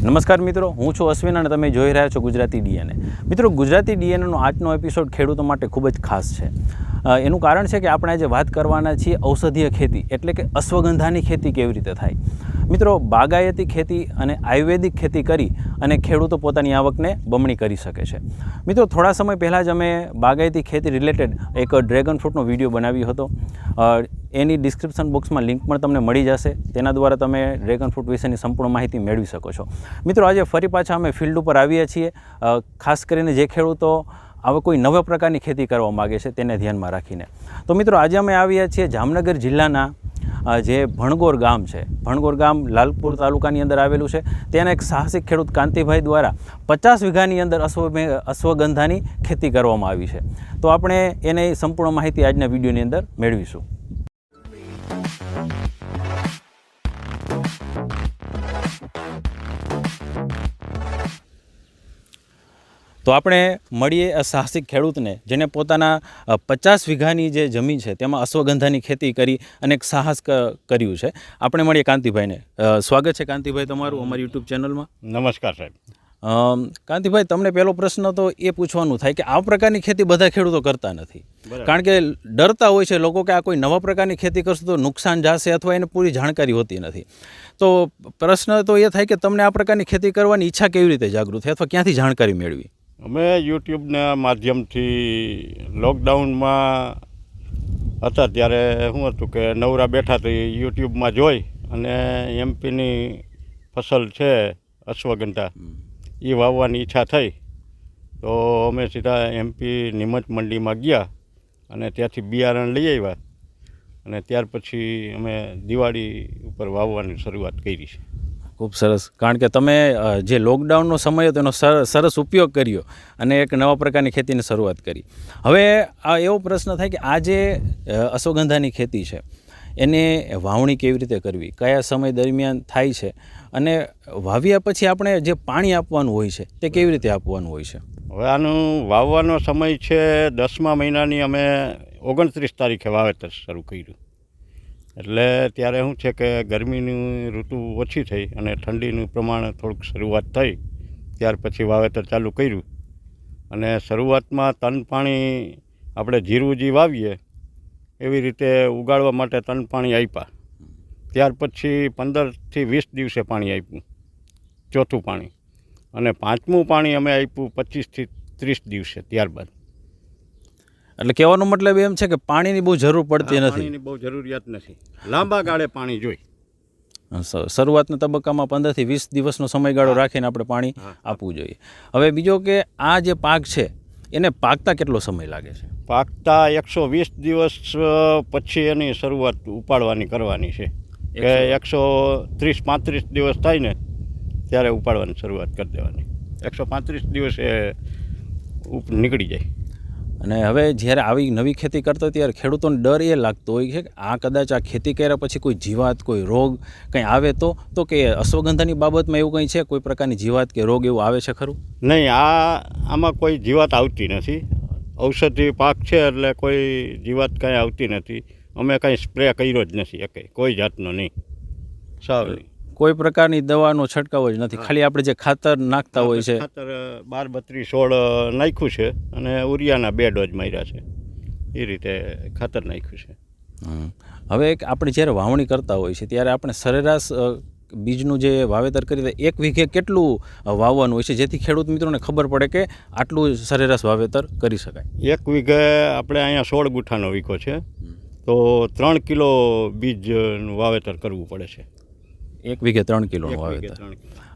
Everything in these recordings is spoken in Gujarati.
નમસ્કાર મિત્રો, હું છું અશ્વિન અને તમે જોઈ રહ્યા છો ગુજરાતી ડીએનએ. મિત્રો, ગુજરાતી ડીએનએનો આજનો એપિસોડ ખેડૂતો માટે ખૂબ જ ખાસ છે. એનું કારણ છે કે આપણે આજે વાત કરવાના છીએ ઔષધીય ખેતી, એટલે કે અશ્વગંધાની ખેતી કેવી રીતે થાય. મિત્રો, બાગાયતી ખેતી અને આયુર્વેદિક ખેતી કરી અને ખેડૂતો પોતાની આવકને બમણી કરી શકે છે. મિત્રો, થોડા સમય પહેલાં જ અમે બાગાયતી ખેતી રિલેટેડ એક ડ્રેગન ફ્રૂટનો વીડિયો બનાવ્યો હતો. એની ડિસ્ક્રિપ્શન બોક્સમાં લિંક પણ તમને મળી જશે. તેના દ્વારા તમે ડ્રેગન ફ્રૂટ વિશેની સંપૂર્ણ માહિતી મેળવી શકો છો. મિત્રો, આજે ફરી પાછા અમે ફિલ્ડ ઉપર આવીએ છીએ. ખાસ કરીને જે ખેડૂતો આવા કોઈ નવા પ્રકારની ખેતી કરવા માગે છે, તેને ધ્યાનમાં રાખીને. તો મિત્રો, આજે અમે આવ્યા છીએ જામનગર જિલ્લાના જે ભણગોર ગામ છે, ભણગોર ગામ લાલપુર તાલુકાની અંદર આવેલું છે તેના એક સાહસિક ખેડૂત કાંતિભાઈ દ્વારા પચાસ વીઘાની અંદર અશ્વ અશ્વગંધાની ખેતી કરવામાં આવી છે. તો આપણે એને સંપૂર્ણ માહિતી આજના વિડીયોની અંદર મેળવીશું. તો આપણે મળીએ આ સાહસિક ખેડૂતને જેને પોતાના પચાસ વીઘાની જે જમીન છે તેમાં અશ્વગંધાની ખેતી કરી અને એક સાહસ ક- કર્યું છે. આપણે મળીએ કાંતિભાઈને. સ્વાગત છે કાંતિભાઈ તમારું અમારી યુટ્યુબ ચેનલમાં. નમસ્કાર સાહેબ. કાંતિભાઈ તમને પહેલો પ્રશ્ન તો એ પૂછવાનું થાય કે આ પ્રકારની ખેતી બધા ખેડૂતો કરતા નથી. કારણ કે ડરતા હોય છે લોકો કે આ કોઈ નવા પ્રકારની ખેતી કરશે તો નુકસાન જશે અથવા એને પૂરી જાણકારી હોતી નથી. તો પ્રશ્ન તો એ થાય કે તમને આ પ્રકારની ખેતી કરવાની ઈચ્છા કેવી રીતે જાગૃત થઈ? અથવા ક્યાંથી જાણકારી મેળવી? અમે યુટ્યુબના માધ્યમથી લોકડાઉનમાં હતા ત્યારે શું હતું કે નવરા બેઠા તો યુટ્યુબમાં જોઈ અને એમપીની ફસલ છે અશ્વગંધા એ વાવવાની ઈચ્છા થઈ. તો અમે સીધા એમપી નિમત મંડીમાં ગયા અને ત્યાંથી બિયારણ લઈ આવ્યા. અને ત્યાર પછી અમે દિવાળી ઉપર વાવવાની શરૂઆત કરી છે. ખૂબ સરસ. કારણ કે તમે જે લોકડાઉનનો સમય હતો એનો સર- સરસ ઉપયોગ કર્યો અને એક નવા પ્રકારની ખેતીની શરૂઆત કરી. હવે આ એવો પ્રશ્ન થાય કે આ જે અશ્વગંધાની ખેતી છે, એને વાવણી કેવી રીતે કરવી? કયા સમય દરમિયાન થાય છે? અને વાવ્યા પછી આપણે જે પાણી આપવાનું હોય છે, તે કેવી રીતે આપવાનું હોય છે? હવે આનું વાવવાનો સમય છે દસમા મહિનાની, અમે ઓગણત્રીસ તારીખે વાવેતર શરૂ કર્યું. એટલે ત્યારે શું છે કે ગરમીની ઋતુ ઓછી થઈ અને ઠંડીનું પ્રમાણ થોડુંક શરૂઆત થઈ, ત્યાર પછી વાવેતર ચાલુ કર્યું. અને શરૂઆતમાં તન પાણી આપણે જીરું જે વાવીએ, એવી રીતે ઉગાડવા માટે તન પાણી આપ્યા ત્યાર પછી પંદરથી વીસ દિવસે પાણી આપ્યું ચોથું પાણી. અને પાંચમું પાણી અમે આપ્યું પચીસથી ત્રીસ દિવસે ત્યારબાદ. એટલે કહેવાનો મતલબ એમ છે કે પાણીની બહુ જરૂર પડતી નથી. પાણીની બહુ જરૂરિયાત નથી. લાંબા ગાળે પાણી જોઈ. શરૂઆતના તબક્કામાં પંદરથી વીસ દિવસનો સમયગાળો રાખીને આપણે પાણી આપવું જોઈએ. હવે બીજો કે આ જે પાક છે એને પાકતા કેટલો સમય લાગે છે? પાકતા એકસો વીસ દિવસ પછી એની શરૂઆત ઉપાડવાની કરવાની છે. કે એકસો ત્રીસ પાંત્રીસ દિવસ થાય ને ત્યારે ઉપાડવાની શરૂઆત કરી દેવાની. એકસો પાંત્રીસ દિવસે ઉપ નીકળી જાય. અને હવે જ્યારે આવી નવી ખેતી કરતો ત્યારે ખેડૂતોને ડર એ લાગતો હોય છે કે આ કદાચ આ ખેતી કર્યા પછી કોઈ જીવાત, કોઈ રોગ કંઈ આવે તો તો કે અશ્વગંધાની બાબતમાં એવું કંઈ છે? કોઈ પ્રકારની જીવાત કે રોગ એવું આવે છે ખરું? નહીં, આ આમાં કોઈ જીવાત આવતી નથી. ઔષધિ પાક છે એટલે કોઈ જીવાત કાંઈ આવતી નથી. અમે કાંઈ સ્પ્રે કર્યો જ નથી એકે કોઈ જાતનો નહીં. નહીં કોઈ પ્રકારની દવાનો છંટકાવ જ નથી. ખાલી આપણે જે ખાતર નાખતા હોય છે. ખાતર બાર બત્રીસ સોળ નાખ્યું છે અને ઉરિયાના બે ડોઝ માર્યા છે. એ રીતે ખાતર નાખ્યું છે. હવે એક આપણે જ્યારે વાવણી કરતા હોય છે ત્યારે આપણે સરેરાશ બીજનું જે વાવેતર કરી તો એક વીઘે કેટલું વાવવાનું હોય છે? જેથી ખેડૂત મિત્રોને ખબર પડે કે આટલું સરેરાશ વાવેતર કરી શકાય. એક વીઘે આપણે અહીંયા સોળ ગુઠાનો વીઘો છે. તો ત્રણ કિલો બીજનું વાવેતર કરવું પડે છે. એક વીઘે ત્રણ કિલોનું વાવેતર.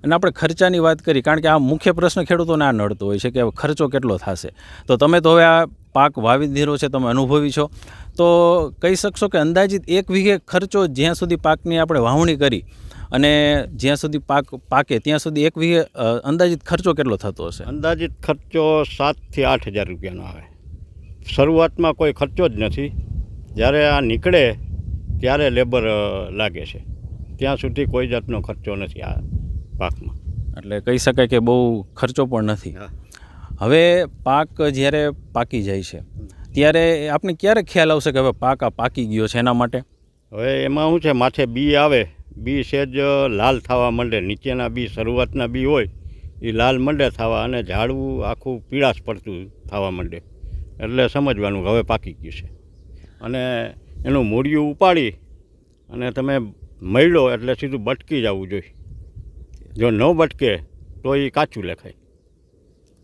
અને આપણે ખર્ચાની વાત કરી કારણ કે આ મુખ્ય પ્રશ્ન ખેડૂતોને આ નડતો હોય છે કે ખર્ચો કેટલો થશે. તો તમે તો હવે આ પાક વાવી દીધો છે તમે અનુભવી છો. તો કહી શકશો કે અંદાજિત એક વીઘે ખર્ચો જ્યાં સુધી પાકની આપણે વાવણી કરી અને જ્યાં સુધી પાક પાકે ત્યાં સુધી એક વીઘે અંદાજિત ખર્ચો કેટલો થતો હશે? અંદાજિત ખર્ચો સાતથી આઠ હજાર રૂપિયાનો આવે. શરૂઆતમાં કોઈ ખર્ચો જ નથી. જ્યારે આ નીકળે ત્યારે લેબર લાગે છે. ત્યાં સુધી કોઈ જાતનો ખર્ચો નથી આ પાકમાં. એટલે કહી શકાય કે બહુ ખર્ચો પણ નથી. હવે પાક જ્યારે પાકી જાય છે ત્યારે આપણે ક્યારે ખ્યાલ આવશે કે હવે પાક આ પાકી ગયો છે એના માટે? હવે એમાં શું છે માથે બી આવે બી સેજ લાલ થવા માંડે નીચેના બી શરૂઆતના બી હોય એ લાલ માંડે થવા અને ઝાડવું આખું પીળાશ પડતું થવા માંડે. એટલે સમજવાનું હવે પાકી ગયું છે. અને એનું મૂળિયું ઉપાડી અને તમે મળ્યો એટલે સીધું બટકી જવું જોઈએ. જો ન બટકે તો એ કાચું લેખાય.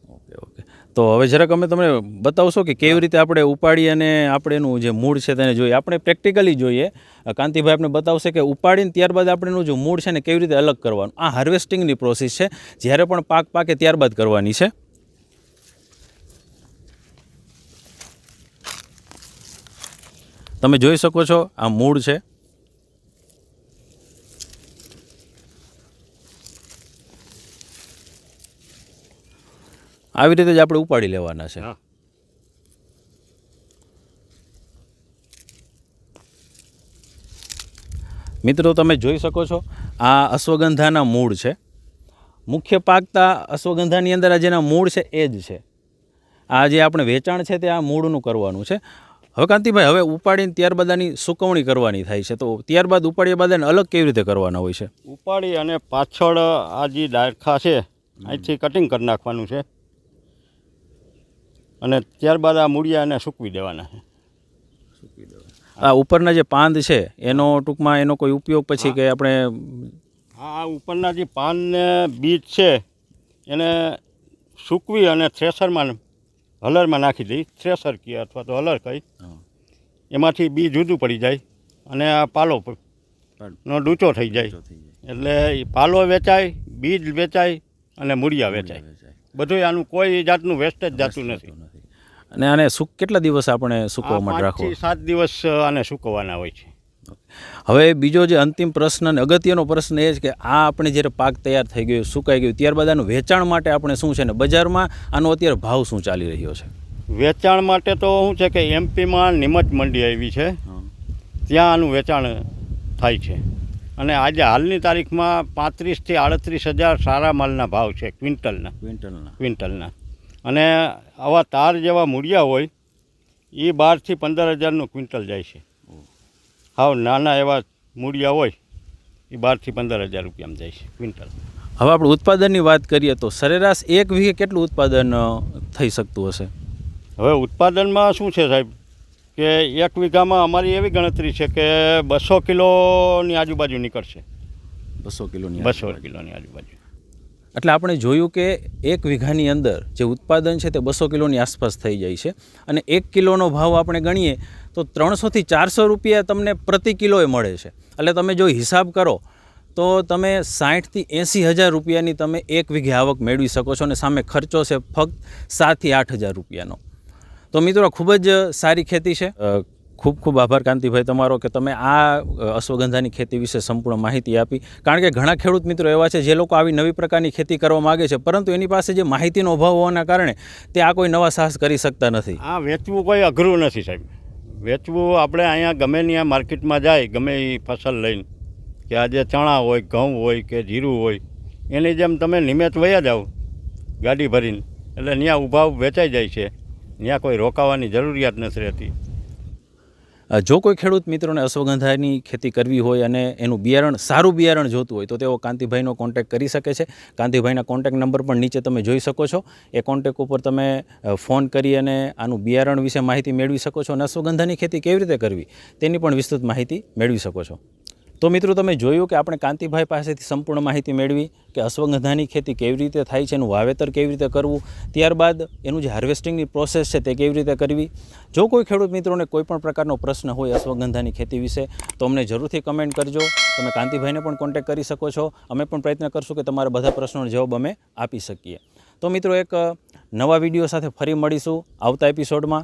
Okay okay. તો હવે જરાક અમે તમને બતાવશો કે કેવી રીતે આપણે ઉપાડી અને આપણે એનું જે મૂળ છે તેને જોઈએ. આપણે પ્રેક્ટિકલી જોઈએ. કાંતિભાઈ આપણે બતાવશે કે ઉપાડીને ત્યારબાદ આપણે એનું જે મૂળ છે ને કેવી રીતે અલગ કરવાનું. આ હાર્વેસ્ટિંગની પ્રોસેસ છે. જ્યારે પણ પાક પાકે ત્યારબાદ કરવાની છે. તમે જોઈ શકો છો આ મૂળ છે. આવી રીતે જ આપણે ઉપાડી લેવાના છે. મિત્રો તમે જોઈ શકો છો આ અશ્વગંધાના મૂળ છે. મુખ્ય પાકતા અશ્વગંધાની અંદર આ જેના મૂળ છે એ જ છે. આ જે આપણે વેચાણ છે તે આ મૂળનું કરવાનું છે. હવે કાંતિભાઈ હવે ઉપાડીને ત્યારબાદ આની સુકવણી કરવાની થાય છે. તો ત્યારબાદ ઉપાડ્યા બાદ એને અલગ કેવી રીતે કરવાના હોય છે? ઉપાડી અને પાછળ આ જે ડાળખા છે અહીંથી કટિંગ કરી નાખવાનું છે. અને ત્યારબાદ આ મૂળિયાને સૂકવી દેવાના છે. આ ઉપરના જે પાંદ છે એનો ટૂંકમાં એનો કોઈ ઉપયોગ પછી કે આપણે આ ઉપરના જે પાનને બીજ છે એને સૂકવી અને થ્રેસરમાં હલરમાં નાખી દઈ થ્રેસર કહે અથવા તો હલર કહી. એમાંથી બી જુદું પડી જાય અને આ પાલો નો ડૂચો થઈ જાય. એટલે પાલો વેચાય બીજ વેચાય અને મૂળિયા વેચાય. બધું આનું કોઈ જાતનું વેસ્ટેજ જાતું નથી. અને આને સુક કેટલા દિવસ આપણે સૂકવવા આ માટે રાખવો? સાત દિવસ આને સૂકવવાના હોય છે. હવે બીજો જે અંતિમ પ્રશ્ન અને અગત્યનો પ્રશ્ન એ છે કે આ આપણે જ્યારે પાક તૈયાર થઈ ગયો સુકાઈ ગયું ત્યારબાદ આનું વેચાણ માટે આપણે શું છે ને બજારમાં આનો અત્યારે ભાવ શું ચાલી રહ્યો છે? વેચાણ માટે તો શું છે કે એમપીમાં નિમજ મંડી આવી છે. ત્યાં આનું વેચાણ થાય છે. અને આજે હાલની તારીખમાં પાંત્રીસથી આડત્રીસ હજાર સારા માલના ભાવ છે ક્વિન્ટલના. ક્વિન્ટલના. ક્વિન્ટલના. અને આવા તાર જેવા મૂળિયા હોય એ બારથી પંદર હજારનું ક્વિન્ટલ જાય છે. હાવ નાના એવા મૂળિયા હોય એ બારથી પંદર હજાર રૂપિયામાં જાય છે ક્વિન્ટલ. હવે આપણે ઉત્પાદનની વાત કરીએ તો સરેરાશ એક વીઘે કેટલું ઉત્પાદન થઈ શકતું હશે? હવે ઉત્પાદનમાં શું છે સાહેબ? કે એક વીઘામાં અમારી એવી ગણતરી છે કે બસો કિલોની આજુબાજુ નીકળશે. બસો કિલોની બસો કિલોની આજુબાજુ. એટલે આપણે જોયું કે એક વીઘાની અંદર જે ઉત્પાદન છે તે બસો કિલોની આસપાસ થઈ જાય છે. અને એક કિલોનો ભાવ આપણે ગણીએ તો ત્રણસોથી ચારસો રૂપિયા તમને પ્રતિ કિલોએ મળે છે. એટલે તમે જો હિસાબ કરો તો તમે સાઠથી એંસી હજાર રૂપિયાની તમે એક વીઘે આવક મેળવી શકો છો અને સામે ખર્ચો છે ફક્ત સાતથી આઠ હજાર રૂપિયાનો. તો મિત્રો ખૂબ જ સારી ખેતી છે. ખૂબ ખૂબ આભાર કાંતિભાઈ તમારો કે તમે આ અશ્વગંધાની ખેતી વિશે સંપૂર્ણ માહિતી આપી. કારણ કે ઘણા ખેડૂત મિત્રો એવા છે જે લોકો આવી નવી પ્રકારની ખેતી કરવા માગે છે, પરંતુ એની પાસે જે માહિતીનો અભાવ હોવાના કારણે તે આ કોઈ નવા સાહસ કરી શકતા નથી. આ વેચવું કોઈ અઘરું નથી સાહેબ. વેચવું આપણે અહીંયા ગમે ત્યાં માર્કેટમાં જાય, ગમે એ ફસલ લઈને, કે આજે ચણા હોય, ઘઉં હોય, કે જીરું હોય, એની જેમ તમે નિમેત વયા જાઓ ગાડી ભરીને. એટલે ત્યાં ઊભા વેચાઈ જાય છે. ત્યાં કોઈ રોકાવાની જરૂરિયાત નથી રહેતી. જો કોઈ ખેડૂત મિત્રોને અશ્વગંધાની ખેતી કરવી હોય અને એનું બિયારણ, સારું બિયારણ જોતું હોય, તો તેઓ કાંતિભાઈનો કોન્ટેક્ટ કરી શકે છે. કાંતિભાઈના કોન્ટેક્ટ નંબર પણ નીચે તમે જોઈ શકો છો. એ કોન્ટેક્ટ ઉપર તમે ફોન કરી અને આનું બિયારણ વિશે માહિતી મેળવી શકો છો અને અશ્વગંધાની ખેતી કેવી રીતે કરવી, તેની પણ વિસ્તૃત માહિતી મેળવી શકો છો. તો મિત્રો તમે જોયું કે આપણે કાંતિભાઈ પાસેથી સંપૂર્ણ માહિતી મેળવી કે અશ્વગંધાની ખેતી કેવી રીતે થાય છે, એનું વાવેતર કેવી રીતે કરવું, ત્યારબાદ એનું જે હાર્વેસ્ટિંગની પ્રોસેસ છે તે કેવી રીતે કરવી. જો કોઈ ખેડૂત મિત્રોને કોઈ પણ પ્રકારનો પ્રશ્ન હોય અશ્વગંધાની ખેતી વિશે, તો અમને જરૂરથી કમેન્ટ કરજો. તમે કાંતિભાઈને પણ કોન્ટેક્ટ કરી શકો છો. અમે પણ પ્રયત્ન કરશું કે તમારા બધા પ્રશ્નોનો જવાબ અમે આપી શકીએ. તો મિત્રો એક નવા વીડિયો સાથે ફરી મળીશું આવતા એપિસોડમાં